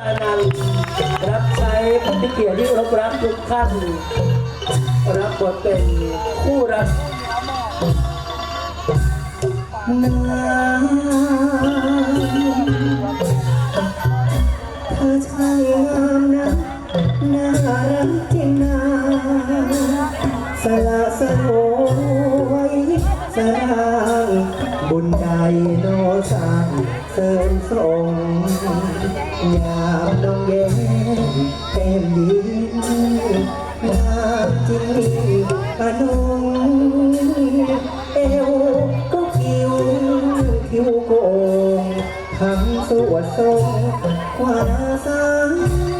อานันต์รับใช้ผู้ที่เกียรติที่เคารพรักทุกท่านรับบทเป็นคู่รักนางเธอชายงามนะน่ารักจริงนาสละสลวยสร้างบุญใจโนสร้าง เสริมสรงยามน้องเย็นเต็มยิ้มงามจริงปะนงเอวก็คิวคิวโกงทำสวดทรงขวาซ้าย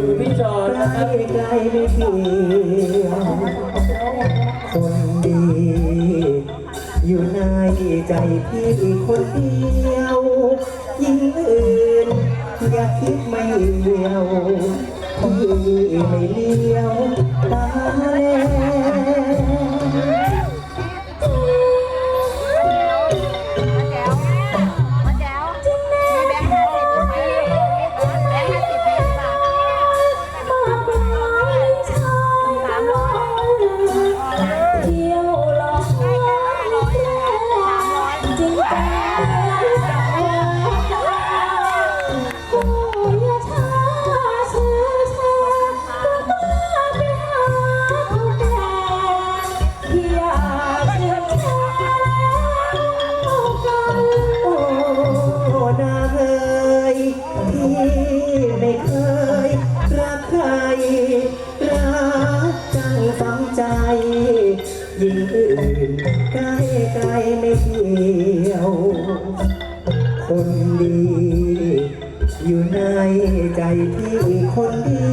ไม่จอบคุณพี่จอใกนะคล้รับใกล้ไม่เกี่ยวคนดี อยู่ในใจพี่คนเดียว ยิ่งอื่น อย่าคิดไม่เดียวพี่ไม่เลี้ยวตาแล ใจพี่คนดี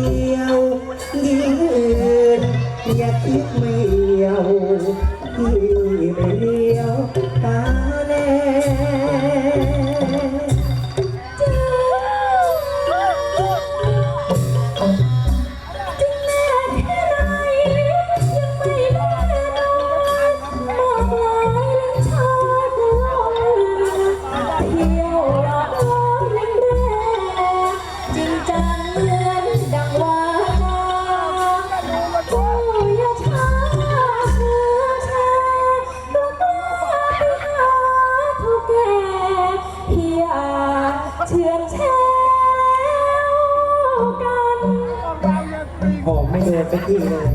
ชื่อนแช่กันหอมไม่เดนสักทีเลย